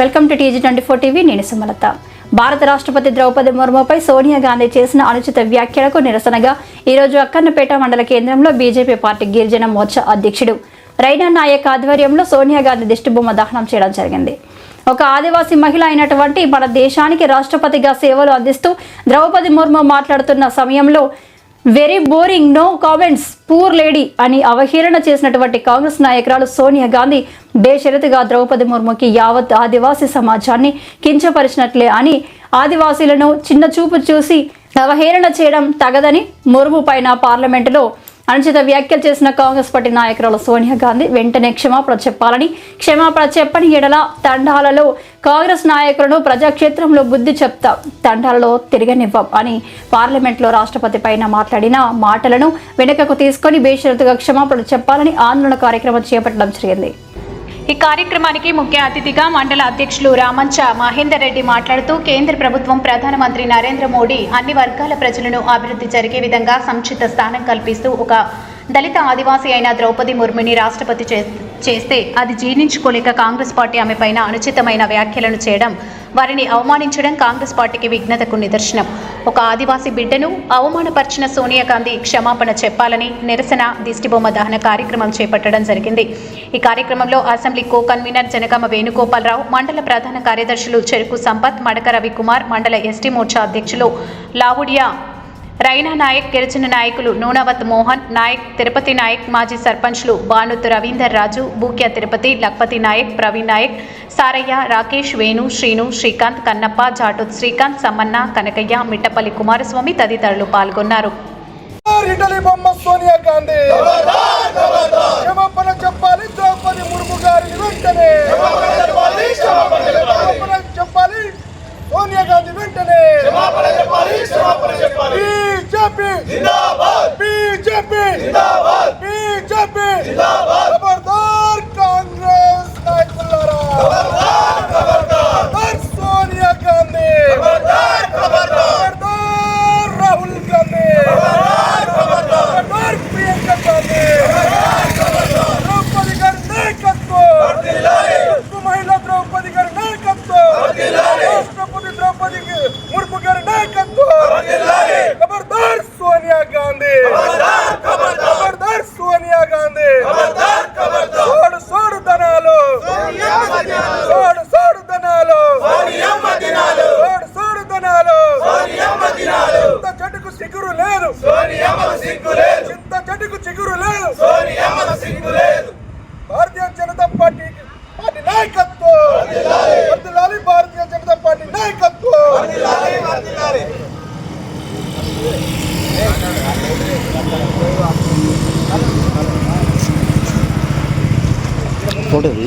Welcome to TG twenty four TV నేను సుమలత. భారత రాష్ట్రపతి ద్రౌపది ముర్ముపై సోనియా గాంధీ చేసిన అనుచిత వ్యాఖ్యలకు నిరసనగా ఈరోజు అక్కన్నపేట మండల కేంద్రంలో బీజేపీ పార్టీ గిరిజన మోర్చా అధ్యక్షుడు రైనా నాయక్ ఆధ్వర్యంలో సోనియా గాంధీ దిష్టిబొమ్మ దహనం చేయడం జరిగింది. ఒక ఆదివాసీ మహిళ అయినటువంటి మన దేశానికి రాష్ట్రపతిగా సేవలు అందిస్తూ ద్రౌపది ముర్ము మాట్లాడుతున్న సమయంలో very boring no comments poor lady అని అవహేళన చేసినటువంటి కాంగ్రెస్ నాయకురాలు సోనియా గాంధీ బేషరతుగా ద్రౌపది ముర్ముకి యావత్ ఆదివాసీ సమాజాన్ని కించపరిచినట్లే అని ఆదివాసీలను చిన్న చూపు చూసి అవహేళన చేయడం తగదని ముర్ము పైన పార్లమెంటులో అనుచిత వ్యాఖ్యలు చేసిన కాంగ్రెస్ పార్టీ నాయకురాలు సోనియా గాంధీ వెంటనే క్షమాపణ చెప్పాలని. క్షమాపణ చెప్పని ఎడల తండాలలో కాంగ్రెస్ నాయకులను ప్రజాక్షేత్రంలో బుద్ధి చెప్తా తండాలలో తిరగనివ్వం అని పార్లమెంట్లో రాష్ట్రపతి పైన మాట్లాడిన మాటలను వెనుకకు తీసుకొని బేషరతుగా క్షమాపణ చెప్పాలని ఆందోళన కార్యక్రమం చేపట్టడం జరిగింది. ఈ కార్యక్రమానికి ముఖ్య అతిథిగా మండల అధ్యక్షులు రామంచ మహేందర్ రెడ్డి మాట్లాడుతూ కేంద్ర ప్రభుత్వం ప్రధానమంత్రి నరేంద్ర మోడీ అన్ని వర్గాల ప్రజలను అభివృద్ధి జరిగే విధంగా సంక్షిప్త స్థానం కల్పిస్తూ ఒక దళిత ఆదివాసీ అయిన ద్రౌపది ముర్ముని రాష్ట్రపతి చే- చేస్తే అది జీర్ణించుకోలేక కాంగ్రెస్ పార్టీ ఆమెపైన అనుచితమైన వ్యాఖ్యలను చేయడం వారిని అవమానించడం కాంగ్రెస్ పార్టీకి విఘ్నతకు నిదర్శనం. ఒక ఆదివాసీ బిడ్డను అవమానపరిచిన సోనియా గాంధీ క్షమాపణ చెప్పాలని నిరసన దిష్టిబొమ్మ దహన కార్యక్రమం చేపట్టడం జరిగింది. ఈ కార్యక్రమంలో assembly co convener Jangaon Venugopala Rao మండల ప్రధాన కార్యదర్శులు చెరుకు సంపత్ మడక రవికుమార్ మండల ఎస్టీ మోర్చా అధ్యక్షులు లావుడియా రైనా నాయక్ గిరిజన నాయకులు నూనవత్ మోహన్ నాయక్ తిరుపతి నాయక్ మాజీ సర్పంచ్లు బానుత్ రవీందర్ రాజు బూక్య తిరుపతి లక్పతి నాయక్ ప్రవీణ్ నాయక్ సారయ్య రాకేష్ వేణు శ్రీను శ్రీకాంత్ కన్నప్ప జాటోత్ శ్రీకాంత్ సమ్మన్న కనకయ్య మిట్టపల్లి కుమారస్వామి తదితరులు పాల్గొన్నారు. సోనియా గాంధీ. క్షమాపణ చెప్పాలి ద్రౌపది ముర్ము గారిని వెంటనే. క్షమాపణ చెప్పాలి సోనియా గాంధీ వెంటనే. బీజేపీ బీజేపీ బీజేపీ ఖబర్దార్ కాంగ్రెస్ నాయకులారా ఖబర్దార్ సోనియా గాంధీ ఖబర్దార్ రాహుల్ గాంధీ ఖబర్దార్ ప్రియాంక గాంధీ ద్రౌపది గారి నాయకత్వం ఉక్కు మహిళ ద్రౌపది గారి నాయకత్వం రాష్ట్రపతి ద్రౌపది ముర్ము గారి నాయకత్వం ఖబర్దార్ సోనియా గాంధీ ఖబర్దార్ సోనియా గాంధీ సోడు సోడు ధనాలు సోడు సోడు ధనాలు సోడు సోడు ధనాలు ఇంత చెట్టుకు చిగురు లేదు ఇంత చెట్టుకు చిగురు లేదు. భారతీయ జనతా పార్టీ పార్టీ నాయకత్వం. భారతీయ జనతా పార్టీ నాయకత్వం. ఫోటోది.